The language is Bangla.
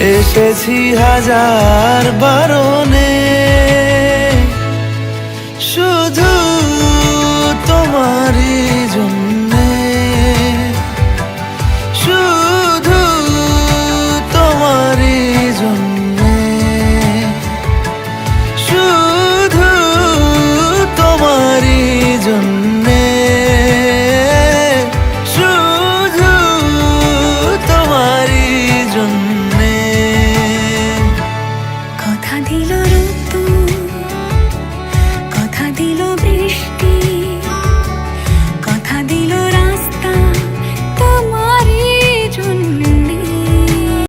এসেছি হাজার বারণে। শুধু Thì